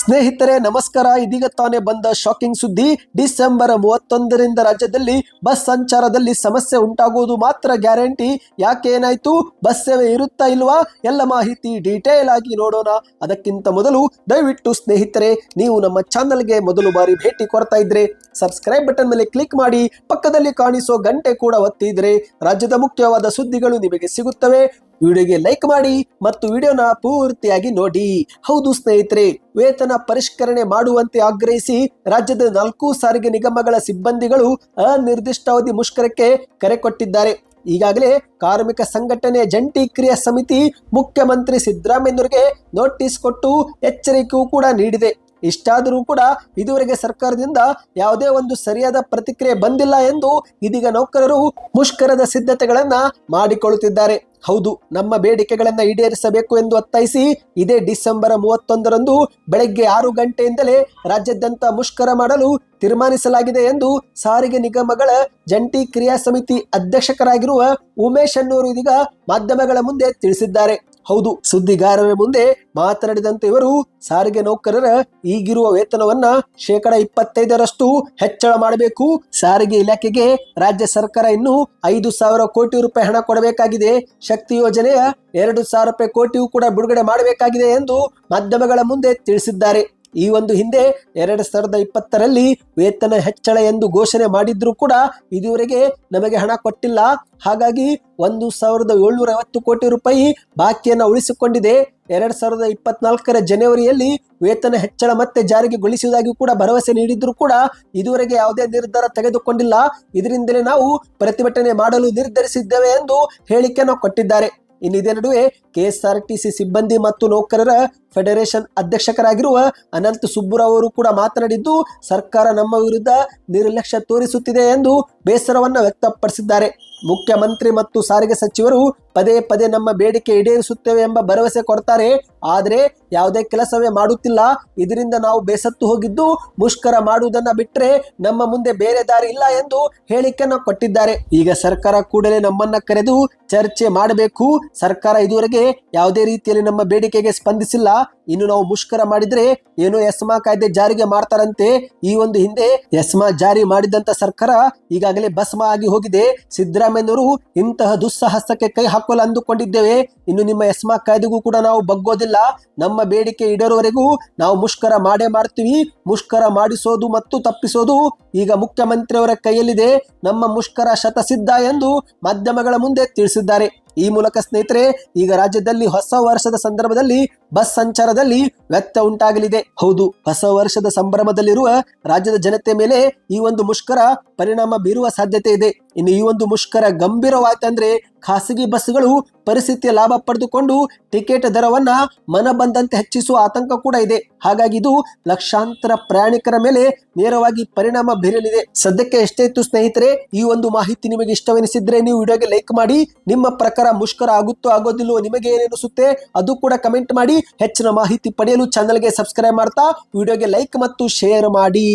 ಸ್ನೇಹಿತರೆ, ನಮಸ್ಕಾರ. ಇದೀಗ ತಾನೇ ಬಂದ ಶಾಕಿಂಗ್ ಸುದ್ದಿ. ಡಿಸೆಂಬರ್ ಮೂವತ್ತೊಂದರಿಂದ ರಾಜ್ಯದಲ್ಲಿ ಬಸ್ ಸಂಚಾರದಲ್ಲಿ ಸಮಸ್ಯೆ ಉಂಟಾಗುವುದು ಮಾತ್ರ ಗ್ಯಾರಂಟಿ. ಯಾಕೆ ಏನಾಯ್ತು? ಬಸ್ ಸೇವೆ ಇರುತ್ತಾ ಇಲ್ವಾ? ಎಲ್ಲ ಮಾಹಿತಿ ಡೀಟೇಲ್ ಆಗಿ ನೋಡೋಣ. ಅದಕ್ಕಿಂತ ಮೊದಲು ದಯವಿಟ್ಟು ಸ್ನೇಹಿತರೆ, ನೀವು ನಮ್ಮ ಚಾನಲ್ಗೆ ಮೊದಲು ಬಾರಿ ಭೇಟಿ ಕೊಡ್ತಾ ಇದ್ರೆ ಸಬ್ಸ್ಕ್ರೈಬ್ ಬಟನ್ ಮೇಲೆ ಕ್ಲಿಕ್ ಮಾಡಿ, ಪಕ್ಕದಲ್ಲಿ ಕಾಣಿಸೋ ಗಂಟೆ ಕೂಡ ಒತ್ತಿದ್ರೆ ರಾಜ್ಯದ ಮುಖ್ಯವಾದ ಸುದ್ದಿಗಳು ನಿಮಗೆ ಸಿಗುತ್ತವೆ. ವಿಡಿಯೋಗೆ ಲೈಕ್ ಮಾಡಿ ಮತ್ತು ವಿಡಿಯೋನ ಪೂರ್ತಿಯಾಗಿ ನೋಡಿ. ಹೌದು ಸ್ನೇಹಿತರೆ, ವೇತನ ಪರಿಷ್ಕರಣೆ ಮಾಡುವಂತೆ ಆಗ್ರಹಿಸಿ ರಾಜ್ಯದ ನಾಲ್ಕು ಸಾರಿಗೆ ನಿಗಮಗಳ ಸಿಬ್ಬಂದಿಗಳು ಅನಿರ್ದಿಷ್ಟಾವಧಿ ಮುಷ್ಕರಕ್ಕೆ ಕರೆ ಕೊಟ್ಟಿದ್ದಾರೆ. ಈಗಾಗಲೇ ಕಾರ್ಮಿಕ ಸಂಘಟನೆ ಜಂಟಿ ಕ್ರಿಯಾ ಸಮಿತಿ ಮುಖ್ಯಮಂತ್ರಿ ಸಿದ್ದರಾಮಯ್ಯನವರಿಗೆ ನೋಟಿಸ್ ಕೊಟ್ಟು ಎಚ್ಚರಿಕೆಯೂ ಕೂಡ ನೀಡಿದೆ. ಇಷ್ಟಾದರೂ ಕೂಡ ಇದುವರೆಗೆ ಸರ್ಕಾರದಿಂದ ಯಾವುದೇ ಒಂದು ಸರಿಯಾದ ಪ್ರತಿಕ್ರಿಯೆ ಬಂದಿಲ್ಲ ಎಂದು ಇದೀಗ ನೌಕರರು ಮುಷ್ಕರದ ಸಿದ್ಧತೆಗಳನ್ನ ಮಾಡಿಕೊಳ್ಳುತ್ತಿದ್ದಾರೆ. ಹೌದು, ನಮ್ಮ ಬೇಡಿಕೆಗಳನ್ನು ಈಡೇರಿಸಬೇಕು ಎಂದು ಒತ್ತಾಯಿಸಿ ಇದೇ ಡಿಸೆಂಬರ್ ಮೂವತ್ತೊಂದರಂದು ಬೆಳಗ್ಗೆ ಆರು ಗಂಟೆಯಿಂದಲೇ ರಾಜ್ಯಾದ್ಯಂತ ಮುಷ್ಕರ ಮಾಡಲು ತೀರ್ಮಾನಿಸಲಾಗಿದೆ ಎಂದು ಸಾರಿಗೆ ನಿಗಮಗಳ ಜಂಟಿ ಕ್ರಿಯಾ ಸಮಿತಿ ಅಧ್ಯಕ್ಷಕರಾಗಿರುವ ಉಮೇಶ್ ಅನ್ನೂರು ಇದೀಗ ಮಾಧ್ಯಮಗಳ ಮುಂದೆ ತಿಳಿಸಿದ್ದಾರೆ. ಹೌದು, ಸುದ್ದಿಗಾರರ ಮುಂದೆ ಮಾತನಾಡಿದಂತೆ ಇವರು ಸಾರಿಗೆ ನೌಕರರ ಈಗಿರುವ ವೇತನವನ್ನ ಶೇಕಡ ಇಪ್ಪತ್ತೈದರಷ್ಟು ಹೆಚ್ಚಳ ಮಾಡಬೇಕು. ಸಾರಿಗೆ ಇಲಾಖೆಗೆ ರಾಜ್ಯ ಸರ್ಕಾರ ಇನ್ನು ಐದು ಸಾವಿರ ಕೋಟಿ ರೂಪಾಯಿ ಹಣ ಕೊಡಬೇಕಾಗಿದೆ. ಶಕ್ತಿ ಯೋಜನೆಯ ಎರಡು ಸಾವಿರ ರೂಪಾಯಿ ಕೋಟಿಯೂ ಕೂಡ ಬಿಡುಗಡೆ ಮಾಡಬೇಕಾಗಿದೆ ಎಂದು ಮಾಧ್ಯಮಗಳ ಮುಂದೆ ತಿಳಿಸಿದ್ದಾರೆ. ಈ ಒಂದು ಹಿಂದೆ ಎರಡ್ ಸಾವಿರದ ಇಪ್ಪತ್ತರಲ್ಲಿ ವೇತನ ಹೆಚ್ಚಳ ಎಂದು ಘೋಷಣೆ ಮಾಡಿದ್ರೂ ಕೂಡ ಇದುವರೆಗೆ ನಮಗೆ ಹಣ ಕೊಟ್ಟಿಲ್ಲ. ಹಾಗಾಗಿ ಒಂದು ಸಾವಿರದ ಏಳ್ನೂರ ಐವತ್ತು ಕೋಟಿ ರೂಪಾಯಿ ಬಾಕಿಯನ್ನು ಉಳಿಸಿಕೊಂಡಿದೆ. ಎರಡ್ ಸಾವಿರದ ಇಪ್ಪತ್ನಾಲ್ಕರ ಜನವರಿಯಲ್ಲಿ ವೇತನ ಹೆಚ್ಚಳ ಮತ್ತೆ ಜಾರಿಗೆ ಗೊಳಿಸುವುದಾಗಿ ಕೂಡ ಭರವಸೆ ನೀಡಿದ್ರು ಕೂಡ ಇದುವರೆಗೆ ಯಾವುದೇ ನಿರ್ಧಾರ ತೆಗೆದುಕೊಂಡಿಲ್ಲ. ಇದರಿಂದಲೇ ನಾವು ಪ್ರತಿಭಟನೆ ಮಾಡಲು ನಿರ್ಧರಿಸಿದ್ದೇವೆ ಎಂದು ಹೇಳಿಕೆಯನ್ನು ಕೊಟ್ಟಿದ್ದಾರೆ. ಇನ್ನಿದೇ ನಡುವೆ ಕೆಎಸ್ಆರ್ಟಿಸಿ ಸಿಬ್ಬಂದಿ ಮತ್ತು ನೌಕರರ ಫೆಡರೇಷನ್ ಅಧ್ಯಕ್ಷಕರಾಗಿರುವ ಅನಂತ್ ಸುಬ್ಬುರಾವ್ ಅವರು ಕೂಡ ಮಾತನಾಡಿದ್ದು, ಸರ್ಕಾರ ನಮ್ಮ ವಿರುದ್ಧ ನಿರ್ಲಕ್ಷ್ಯ ತೋರಿಸುತ್ತಿದೆ ಎಂದು ಬೇಸರವನ್ನು ವ್ಯಕ್ತಪಡಿಸಿದ್ದಾರೆ. ಮುಖ್ಯಮಂತ್ರಿ ಮತ್ತು ಸಾರಿಗೆ ಸಚಿವರು ಪದೇ ಪದೇ ನಮ್ಮ ಬೇಡಿಕೆ ಈಡೇರಿಸುತ್ತೇವೆ ಎಂಬ ಭರವಸೆ ಕೊಡ್ತಾರೆ. ಆದರೆ ಯಾವುದೇ ಕೆಲಸವೇ ಮಾಡುತ್ತಿಲ್ಲ. ಇದರಿಂದ ನಾವು ಬೇಸತ್ತು ಹೋಗಿದ್ದು, ಮುಷ್ಕರ ಮಾಡುವುದನ್ನ ಬಿಟ್ಟರೆ ನಮ್ಮ ಮುಂದೆ ಬೇರೆ ದಾರಿ ಇಲ್ಲ ಎಂದು ಹೇಳಿಕೆಯನ್ನು ಕೊಟ್ಟಿದ್ದಾರೆ. ಈಗ ಸರ್ಕಾರ ಕೂಡಲೇ ನಮ್ಮನ್ನ ಕರೆದು ಚರ್ಚೆ ಮಾಡಬೇಕು. ಸರ್ಕಾರ ಇದುವರೆಗೆ ಯಾವುದೇ ರೀತಿಯಲ್ಲಿ ನಮ್ಮ ಬೇಡಿಕೆಗೆ ಸ್ಪಂದಿಸಿಲ್ಲ. ಇನ್ನು ನಾವು ಮುಷ್ಕರ ಮಾಡಿದ್ರೆ ಏನೋ ಎಸ್ಮಾ ಕಾಯ್ದೆ ಜಾರಿಗೆ ಮಾಡ್ತಾರಂತೆ. ಈ ಒಂದು ಹಿಂದೆ ಎಸ್ಮಾ ಜಾರಿ ಮಾಡಿದಂತ ಸರ್ಕಾರ ಈಗಾಗಲೇ ಭಸ್ಮ ಆಗಿ ಹೋಗಿದೆ. ಸಿದ್ದರಾಮಯ್ಯನವರು ಇಂತಹ ದುಸ್ಸಾಹಸಕ್ಕೆ ಕೈ ಹಾಕಲು ಅಂದುಕೊಂಡಿದ್ದೇವೆ. ಇನ್ನು ನಿಮ್ಮ ಎಸ್ಮಾ ಕಾಯ್ದೆಗೂ ಕೂಡ ನಾವು ಬಗ್ಗೋದಿಲ್ಲ. ನಮ್ಮ ಬೇಡಿಕೆ ಇಡೋವರೆಗೂ ನಾವು ಮುಷ್ಕರ ಮಾಡೇ ಮಾಡ್ತೀವಿ. ಮುಷ್ಕರ ಮಾಡಿಸೋದು ಮತ್ತು ತಪ್ಪಿಸೋದು ಈಗ ಮುಖ್ಯಮಂತ್ರಿಯವರ ಕೈಯಲ್ಲಿದೆ. ನಮ್ಮ ಮುಷ್ಕರ ಶತಸಿದ್ಧ ಎಂದು ಮಾಧ್ಯಮಗಳ ಮುಂದೆ ತಿಳಿಸಿದ್ದಾರೆ. ಈ ಮೂಲಕ ಸ್ನೇಹಿತರೆ ಈಗ ರಾಜ್ಯದಲ್ಲಿ ಹೊಸ ವರ್ಷದ ಸಂದರ್ಭದಲ್ಲಿ ಬಸ್ ಸಂಚಾರದಲ್ಲಿ ವ್ಯತ್ಯ ಉಂಟಾಗಲಿದೆ. ಹೌದು, ಹೊಸ ವರ್ಷದ ಸಂಭ್ರಮದಲ್ಲಿರುವ ರಾಜ್ಯದ ಜನತೆ ಮೇಲೆ ಈ ಒಂದು ಮುಷ್ಕರ ಪರಿಣಾಮ ಬೀರುವ ಸಾಧ್ಯತೆ ಇದೆ. ಇನ್ನು ಈ ಒಂದು ಮುಷ್ಕರ ಗಂಭೀರವಾಯ್ತಂದ್ರೆ ಖಾಸಗಿ ಬಸ್ಗಳು ಪರಿಸ್ಥಿತಿಯ ಲಾಭ ಪಡೆದುಕೊಂಡು ಟಿಕೆಟ್ ದರವನ್ನ ಮನ ಬಂದಂತೆ ಹೆಚ್ಚಿಸುವ ಆತಂಕ ಕೂಡ ಇದೆ. ಹಾಗಾಗಿ ಇದು ಲಕ್ಷಾಂತರ ಪ್ರಯಾಣಿಕರ ಮೇಲೆ ನೇರವಾಗಿ ಪರಿಣಾಮ ಬೀರಲಿದೆ. ಸದ್ಯಕ್ಕೆ ಎಷ್ಟೇ ಇತ್ತು ಸ್ನೇಹಿತರೆ, ಈ ಒಂದು ಮಾಹಿತಿ ನಿಮಗೆ ಇಷ್ಟವೆನಿಸಿದ್ರೆ ನೀವು ವಿಡಿಯೋಗೆ ಲೈಕ್ ಮಾಡಿ, ನಿಮ್ಮ ಪ್ರಕಾರ ಮುಷ್ಕರ ಆಗುತ್ತೋ ಆಗೋದಿಲ್ಲೋ ನಿಮಗೆ ಏನೇನಿಸುತ್ತೆ ಅದು ಕೂಡ ಕಮೆಂಟ್ ಮಾಡಿ, ಹೆಚ್ಚಿನ ಮಾಹಿತಿ ಪಡೆಯಲು ಚಾನಲ್ಗೆ ಸಬ್ಸ್ಕ್ರೈಬ್ ಮಾಡ್ತಾ ವಿಡಿಯೋಗೆ ಲೈಕ್ ಮತ್ತು ಶೇರ್ ಮಾಡಿ.